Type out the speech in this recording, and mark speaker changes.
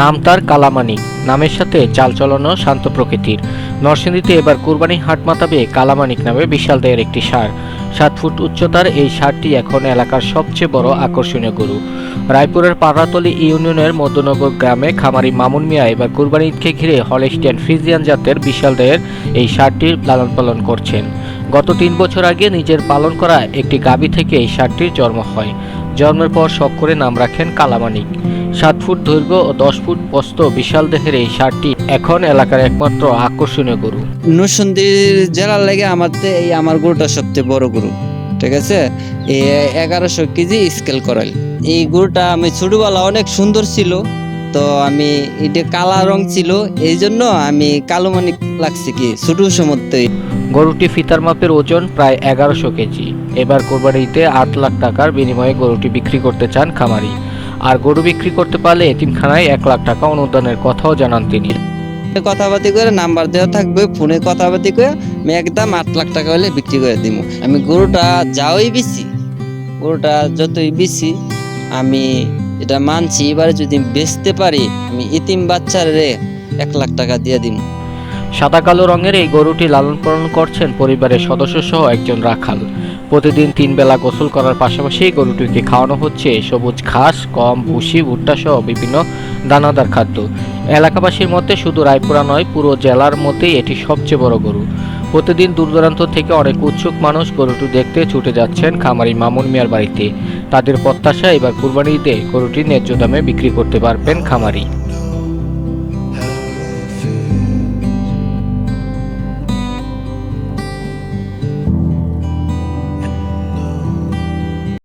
Speaker 1: নাম তার কালামানিক নামের সাথে চালচলনও শান্ত প্রকৃতির। নরসিংদীতে এবার কুরবানি হাট মাতাবে কালামানিক নামে বিশাল দেয়ের একটি সার সাত ফুট উচ্চতার এই সারটি এখন এলাকার সবচেয়ে বড় আকর্ষণীয় গরু। রায়পুরের পাড়াতলি ইউনিয়নের মধ্যনগর গ্রামে খামারি মামুন মিয়া এবার কুরবানি ঈদকে ঘিরে হলেস্টিয়ান ফ্রিজিয়ান জাতের বিশাল দেয়ের এই সারটির লালন পালন করছেন। গত তিন বছর আগে নিজের পালন করা একটি গাবি থেকে এই সারটির জন্ম হয়। জন্মের পর শখ করে নাম রাখেন কালামানিক সাত ফুট দৈর্ঘ্য ও দশ ফুট প্রস্থ বিশাল দেহের এই সারটি এখন এলাকার একমাত্র আকর্ষণীয় গরু।
Speaker 2: নরসিংদী জেলার লেগে আমাদের এই আমার গরুটা সবচেয়ে বড় গরু ঠিক আছে? এগারোশো কেজি স্কেল করাল এই গরুটা আমি ছোটবেলা অনেক সুন্দর ছিল তো আমি এটা কালা রং ছিল এই জন্য আমি কালো মানিক লাগছে কি ছোট সমর্থই
Speaker 1: গরুটি ফিতার মাপের ওজন প্রায় এগারোশো কেজি। এবার কোরবানিতে আট লাখ টাকার বিনিময়ে গরুটি বিক্রি করতে চান খামারি। আর গরু বিক্রি করতে পারলে এতিমখানায় এক লাখ টাকা অনুদানের কথাও জানান তিনি।
Speaker 2: কথাবার্তি করে নাম্বার দেওয়া থাকবে, ফোনে কথাবার্তি করে আমি একদম আট লাখ টাকা হলে বিক্রি করে দিব আমি গরুটা যাওই বেশি, গরুটা যতই বেশি, আমি এটা মানছি, এবারে যদি বেচতে পারি, আমি ইতিম বাচ্চারে এক লাখ টাকা দিয়ে দিব
Speaker 1: সাদা কালো রঙের এই গরুটি লালন পালন করছেন পরিবারের সদস্য সহ একজন রাখাল। প্রতিদিন তিন বেলা গোসল করার পাশাপাশি গরুটিকে খাওয়ানো হচ্ছে সবুজ ঘাস কম ভুসি, ভুট্টা সহ বিভিন্ন দানাদার খাদ্য। এলাকাবাসীর মধ্যে শুধু রায়পুরা নয়, পুরো জেলার মধ্যেই এটি সবচেয়ে বড় গরু। প্রতিদিন দূর দূরান্ত থেকে অনেক উৎসুক মানুষ গরুটি দেখতে ছুটে যাচ্ছেন খামারি মামুন মিয়ার বাড়িতে। তাদের প্রত্যাশা, এবার কুরবানি ঈদে গরুটি ন্যায্য দামে বিক্রি করতে পারবেন খামারি।